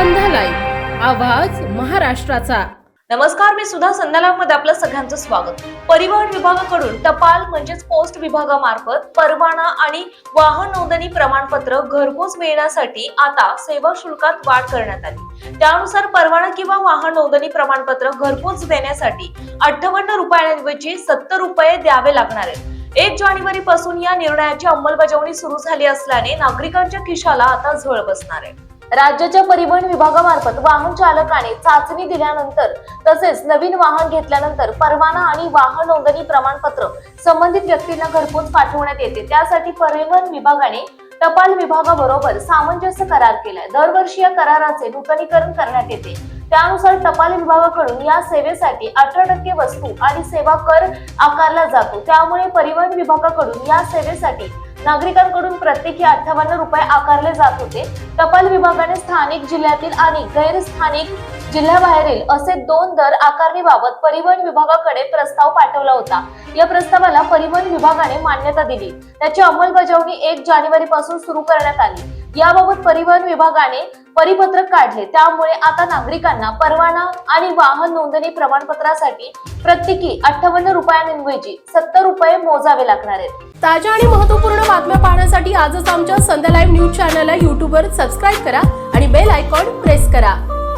आवाज महाराष्ट्राचा. नमस्कार मी सुद्धा संध्यालामध्ये आपलं सगळ्यांचं स्वागत. परिवहन विभागाकडून टपाल म्हणजेच पोस्ट विभागामार्फत परवाना आणि वाहन नोंदणी प्रमाणपत्र घरपोच मिळण्यासाठी आता सेवा शुल्कात वाढ करण्यात आली. त्यानुसार परवाना किंवा वाहन नोंदणी प्रमाणपत्र घरपोच देण्यासाठी अठ्ठावन्न रुपयांऐवजी सत्तर रुपये द्यावे लागणार आहेत. एक जानेवारी पासून या निर्णयाची अंमलबजावणी सुरू झाली असल्याने नागरिकांच्या खिशाला आता झळ बसणार आहे. राज्याच्या परिवहन विभागामार्फत वाहन चालकाने चाचणी दिल्यानंतर तसेच नवीन वाहन घेतल्यानंतर परवाना आणि वाहन नोंदणी प्रमाणपत्र संबंधित व्यक्तींना घरपोच पाठवण्यात येते. त्यासाठी परिवहन विभागाने टपाल विभागाबरोबर सामंजस्य करार केलाय. दरवर्षी या कराराचे नूतनीकरण करण्यात येते. त्यानुसार टपाल विभागाकडून या सेवेसाठी अठरा टक्के वस्तू आणि सेवा कर आकारला जातो. त्यामुळे परिवहन विभागाकडून या सेवेसाठी नागरिकांकडून प्रत्येकी अठ्ठावन्न रुपये आकारले जात होते. टपाल विभागाने स्थानिक जिल्ह्यातील आणि गैरस्थानिक जिल्ह्याबाहेरील असे दोन दर आकारणीबाबत परिवहन विभागाकडे प्रस्ताव पाठवला होता. या प्रस्तावाला परिवहन विभागाने मान्यता दिली. त्याची अंमलबजावणी एक जानेवारी पासून सुरू करण्यात आली. याबाबत परिवहन विभागाने परिपत्रक काढले. त्यामुळे आता नागरिकांना परवाना आणि वाहन नोंदणी प्रमाणपत्रासाठी प्रत्येकी अठ्ठावन्न रुपयांऐवजी सत्तर रुपये मोजावे लागणार आहेत. ताज्या आणि महत्त्वपूर्ण बातम्या पाहण्यासाठी आजच आमच्या संध्या लाईव्ह न्यूज चॅनलला यूट्यूबवर सबस्क्राईब करा आणि बेल आयकॉन प्रेस करा.